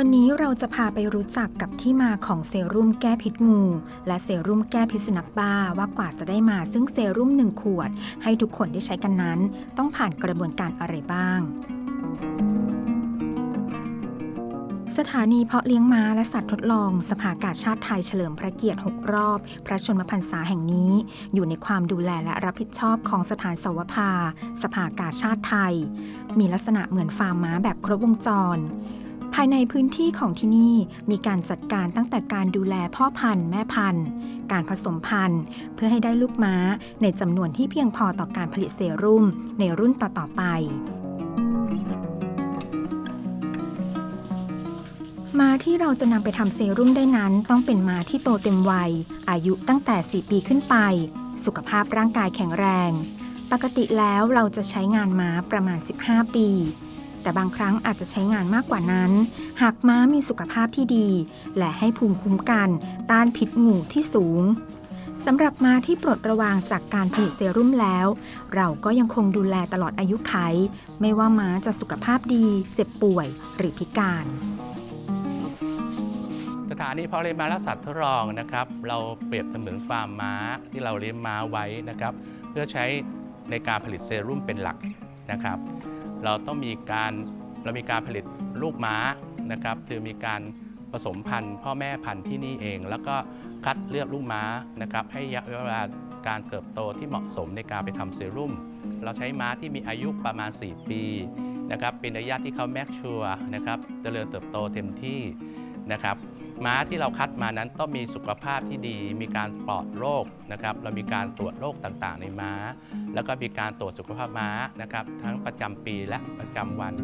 วันนี้เราจะพาไปรู้จักกับที่มาของเซรุ่มแก้พิษงู และเซรุ่มแก้พิษสุนัขบ้าว่ากว่าจะได้มาซึ่งเซรุ่มหนึ่งขวด ให้ทุกคนได้ใช้กันนั้น ต้องผ่านกระบวนการอะไรบ้าง สถานีเพาะเลี้ยงม้าและสัตว์ทดลอง สภากาชาติไทยเฉลิมพระเกียรติ 6 รอบ พระชนมพรรษาแห่งนี้ อยู่ในความดูแลและรับผิดชอบของสถานสวภา สภากาชาติไทย มีลักษณะเหมือนฟาร์มม้าแบบครบวงจรายในพื้นที่ของที่นี่มีการจัดการตั้งแต่การดูแลพ่อพันธุ์แม่พันธุ์ การผสมพันธุ์ เพื่อให้ได้ลูกม้าในจำนวนที่เพียงพอต่อการผลิตเซรุ่มในรุ่นต่อๆไปม้าที่เราจะนำไปทำเซรุ่มได้นั้น ต้องเป็นม้าที่โตเต็มวัย อายุตั้งแต่ 4 ปีขึ้นไป สุขภาพร่างกายแข็งแรง ปกติแล้วเราจะใช้งานม้าประมาณ 15 ปี แต่บางครั้งอาจจะใช้งานมากกว่านั้น หากม้ามีสุขภาพที่ดี และให้ภูมิคุ้มกันต้านพิษงูที่สูงสำหรับม้าที่ปลดระวางจากการผลิตเซรุ่มแล้ว เราก็ยังคงดูแลตลอดอายุไข ไม่ว่าม้าจะสุขภาพดี เจ็บป่วยหรือพิการ สถานีเพาะเลี้ยงม้าและสัตว์ทดลองนะครับ เราเปรียบเสมือนฟาร์มม้าที่เราเลี้ยงม้าไว้นะครับ เพื่อใช้ในการผลิตเซรุ่มเป็นหลักนะครับ เราต้องมีการเรามีการผลิตลูกม้านะครับคือมีการผสมพันธุ์ พ่อแม่พันธุ์ที่นี่เอง แล้วก็คัดเลือกลูกม้านะครับให้ระยะเวลาการเติบโตที่เหมาะสมในการไปทำเซรุ่ม เราใช้ม้าที่มีอายุประมาณ 4 ปีนะครับเป็นระยะที่เขาแมกชัวนะครับเจริญเติบโตเต็มที่นะครับ ม้าที่เราคัดมานั้นต้องมีสุขภาพที่ดี มีการปลอดโรคนะครับ เรามีการตรวจโรคต่างๆ ในม้า แล้วก็มีการตรวจสุขภาพม้านะครับ ทั้งประจำปีและประจำวัน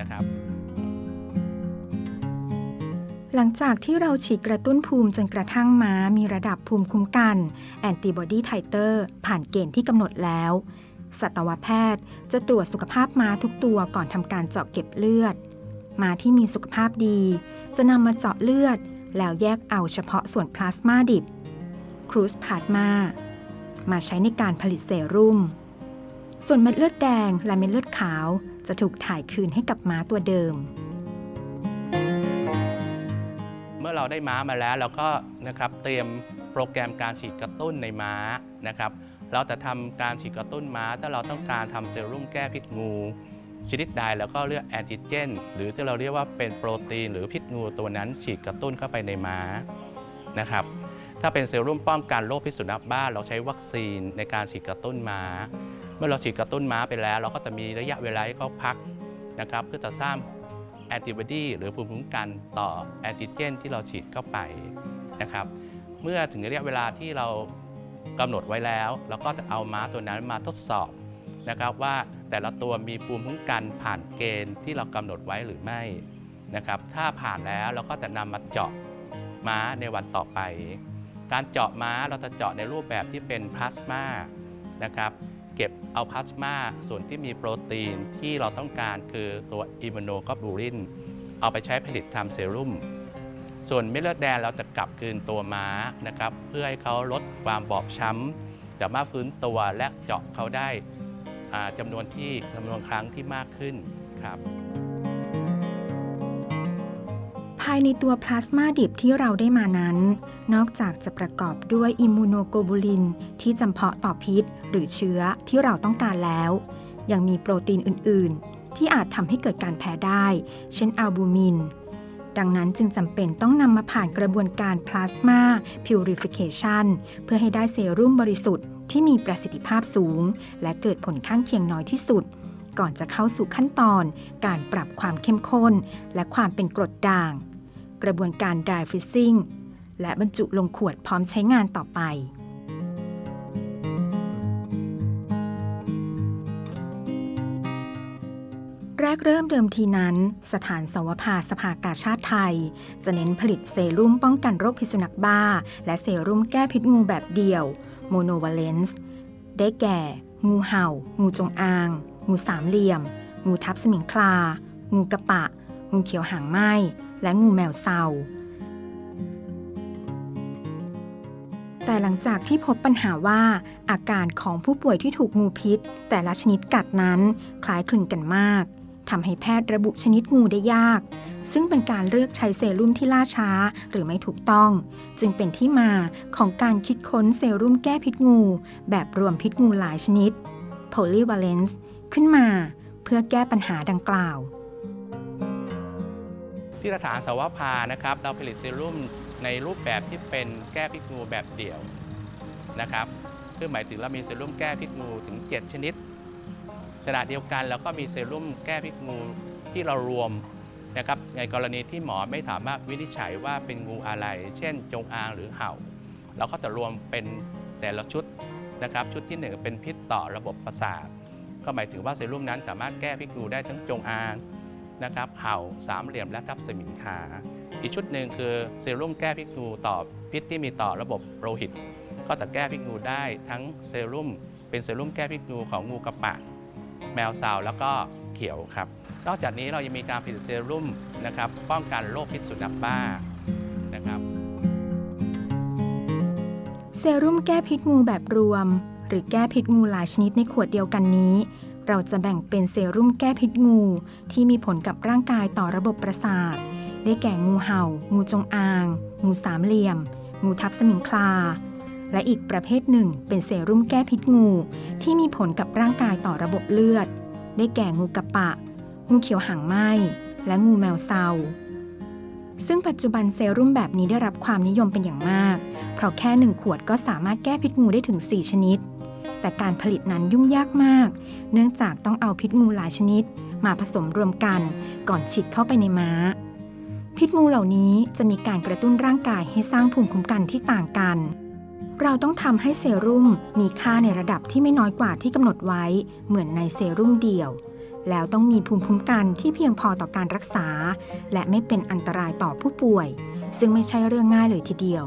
นะครับหลังจากที่เราฉีดกระตุ้นภูมิจนกระทั่งม้ามีระดับภูมิคุ้มกันแอนติบอดีไทเตอร์ผ่านเกณฑ์ที่กำหนดแล้ว สัตวแพทย์จะตรวจสุขภาพม้าทุกตัวก่อนทำการเจาะเก็บเลือด ม้าที่มีสุขภาพดี จะนำมาเจาะเลือด แล้วแยกเอาเฉพาะส่วนพลาสมาดิบครูสพาสมามาใช้ในการผลิตเซรุ่ม ส่วนเม็ดเลือดแดงและเม็ดเลือดขาวจะถูกถ่ายคืนให้กับม้าตัวเดิม เมื่อเราได้ม้ามาแล้วเราก็นะครับเตรียมโปรแกรมการฉีดกระตุ้นในม้านะครับ เราจะทำการฉีดกระตุ้นม้าถ้าเราต้องการทำเซรุ่มแก้พิษงู ชนิดใดแล้วก็เลือกแอนติเจน หรือที่เราเรียกว่าเป็นโปรตีน หรือพิษงูตัวนั้นฉีดกระตุ้นเข้าไปในม้านะครับถ้าเป็นเซรุ่มป้องกันโรคพิษสุนัขบ้าเราใช้วัคซีนในการฉีดกระตุ้นม้า เมื่อเราฉีดกระตุ้นม้าไปแล้ว เราก็จะมีระยะเวลาให้เขาพักนะครับเพื่อจะสร้างแอนติบอดีหรือภูมิคุ้มกันต่อแอนติเจน ที่เราฉีดเข้าไปนะครับเมื่อถึงระยะเวลาที่เรากำหนดไว้แล้ว เราก็จะเอาม้าตัวนั้นมาทดสอบนะครับว่า แต่ละตัวมีภูมิคุ้มกันผ่านเกณฑ์ที่เรากำหนดไว้หรือไม่นะครับ ถ้าผ่านแล้วเราก็จะนำมาเจาะม้าในวันต่อไป การเจาะม้าเราจะเจาะในรูปแบบที่เป็นพลาสมานะครับเก็บเอาพลาสมาส่วนที่มีโปรตีนที่เราต้องการคือตัวอิมมูโนกลบูลิน เอาไปใช้ผลิตทำเซรุ่ม ส่วนเม็ดเลือดแดงเราจะกลับคืนตัวม้านะครับ เพื่อให้เขาลดความบอบช้ำสามารถฟื้นตัวและเจาะเขาได้ จำนวนที่จำนวนครั้งที่มากขึ้นครับ ภายในตัวพลาสมาดิบที่เราได้มานั้น นอกจากจะประกอบด้วยอิมมูโนโกบูลิน ที่จำเพาะต่อพิษ หรือเชื้อที่เราต้องการแล้ว ยังมีโปรตีนอื่น ๆ ที่อาจทำให้เกิดการแพ้ได้ เช่นอัลบูมิน ดังนั้นจึงจำเป็นต้องนำมาผ่านกระบวนการพลาสมาพิวริฟิเคชันเพื่อให้ได้เซรุ่มบริสุทธิ์ที่มีประสิทธิภาพสูง และเกิดผลข้างเคียงน้อยที่สุด ก่อนจะเข้าสู่ขั้นตอน การปรับความเข้มข้น และความเป็นกรดด่าง กระบวนการ dry freezing และบรรจุลงขวดพร้อมใช้งานต่อไป กเริ่มเดิมทีนั้น สถานสวภาสภากาชาติไทย จะเน้นผลิตเซรุ่มป้องกันโรคพิษสุนัขบ้า และเซรุ่มแก้พิษงูแบบเดี่ยว โมโนวาเลนซ์ได้แก่ งูเห่า งูจงอาง งูสามเหลี่ยม งูทับสมิงคลา งูกระปะ งูเขียวหางไหมและงูแมวเซาแต่หลังจากที่พบปัญหาว่า อาการของผู้ป่วยที่ถูกงูพิษ แต่ละชนิดกัดนั้นคล้ายคลึงกันมาก ทำให้แพทย์ระบุชนิดงูได้ยาก ซึ่งเป็นการเลือกใช้เซรุ่มที่ล่าช้าหรือไม่ถูกต้อง จึงเป็นที่มาของการคิดค้นเซรุ่มแก้พิษงู แบบรวมพิษงูหลายชนิด polyvalence ขึ้นมาเพื่อแก้ปัญหาดังกล่าวที่สถานสาวภานะครับเราผลิตเซรุ่มในรูปแบบที่เป็นแก้พิษงูแบบเดี่ยวนะครับคือหมายถึงเรามีเซรุ่มแก้พิษงูถึง 7 ชนิด ขณะเดียวกันเราก็มีเซรุ่มแก้พิษงูที่เรารวมนะครับในกรณีที่หมอไม่สามารถวินิจฉัยว่าเป็นงูอะไร เช่น จงอางหรือเห่า เราก็จะรวมเป็นแต่ละชุดนะครับชุดที่หนึ่งเป็นพิษต่อระบบประสาทก็หมายถึงว่าเซรุ่มนั้นสามารถแก้พิษงูได้ทั้งจงอางนะครับเห่าสามเหลี่ยมและทับสมิงขาอีกชุดหนึ่งคือเซรุ่มแก้พิษงูต่อพิษที่มีต่อระบบโลหิต ก็จะแก้พิษงูได้ทั้งเซรุ่มเป็นเซรุ่มแก้พิษงูของงูกระปะ แมวสาวแล้วก็เขียวครับ นอกจากนี้เรายังมีการผลิตเซรุ่มนะครับป้องกันโรคพิษสุนัขบ้านะครับเซรุ่มแก้พิษงูแบบรวม หรือแก้พิษงูหลายชนิดในขวดเดียวกันนี้ เราจะแบ่งเป็นเซรุ่มแก้พิษงู ที่มีผลกับร่างกายต่อระบบประสาท ได้แก่งูเห่า งูจงอาง งูสามเหลี่ยม งูทับสมิงคลา และอีกประเภทหนึ่ง เป็นเซรุ่มแก้พิษงู ที่มีผลกับร่างกายต่อระบบเลือด ได้แก่งูกระปะ งูเขียวหางไหมและงูแมวเซาซึ่งปัจจุบันเซรุ่มแบบนี้ได้รับความนิยมเป็นอย่างมาก เพราะแค่หนึ่งขวดก็สามารถแก้พิษงูได้ถึง 4 ชนิด แต่การผลิตนั้นยุ่งยากมาก เนื่องจากต้องเอาพิษงูหลายชนิด มาผสมรวมกันก่อนฉีดเข้าไปในม้า พิษงูเหล่านี้จะมีการกระตุ้นร่างกายให้สร้างภูมิคุ้มกันที่ต่างกัน เราต้องทำให้เซรุ่มมีค่าในระดับที่ไม่น้อยกว่าที่กำหนดไว้ เหมือนในเซรุ่มเดี่ยว แล้วต้องมีภูมิคุ้มกันที่เพียงพอต่อการรักษา และไม่เป็นอันตรายต่อผู้ป่วย ซึ่งไม่ใช่เรื่องง่ายเลยทีเดียว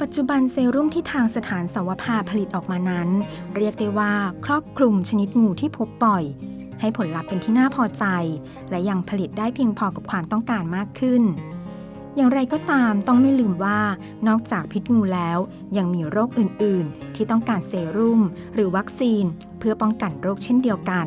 ปัจจุบันเซรุ่มที่ทางสถานสวภาผลิตออกมานั้น เรียกได้ว่าครอบคลุมชนิดงูที่พบบ่อยให้ผลลัพธ์เป็นที่น่าพอใจ และยังผลิตได้เพียงพอกับความต้องการมากขึ้น อย่างไรก็ตามต้องไม่ลืมว่านอกจากพิษงูแล้ว ยังมีโรคอื่น ๆ ที่ต้องการเซรุ่ม หรือวัคซีน เพื่อป้องกันโรคเช่นเดียวกัน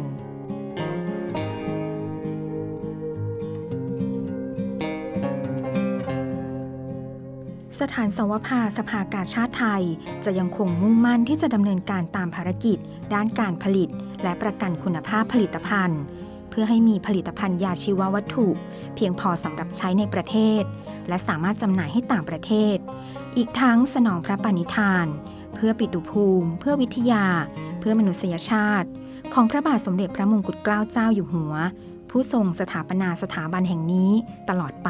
สถานสวภาสภากาชาติไทย จะยังคงมุ่งมั่นที่จะดำเนินการตามภารกิจ ด้านการผลิต และประกันคุณภาพผลิตภัณฑ์ เพื่อให้มีผลิตภัณฑ์ยาชีววัตถุ เพียงพอสำหรับใช้ในประเทศ และสามารถจำหน่ายให้ต่างประเทศ อีกทั้งสนองพระปณิธาน เพื่อปิตุภูมิ เพื่อวิทยา เพื่อมนุษยชาติ ของพระบาทสมเด็จพระมงกุฎเกล้าเจ้าอยู่หัว ผู้ทรงสถาปนาสถาบันแห่งนี้ตลอดไป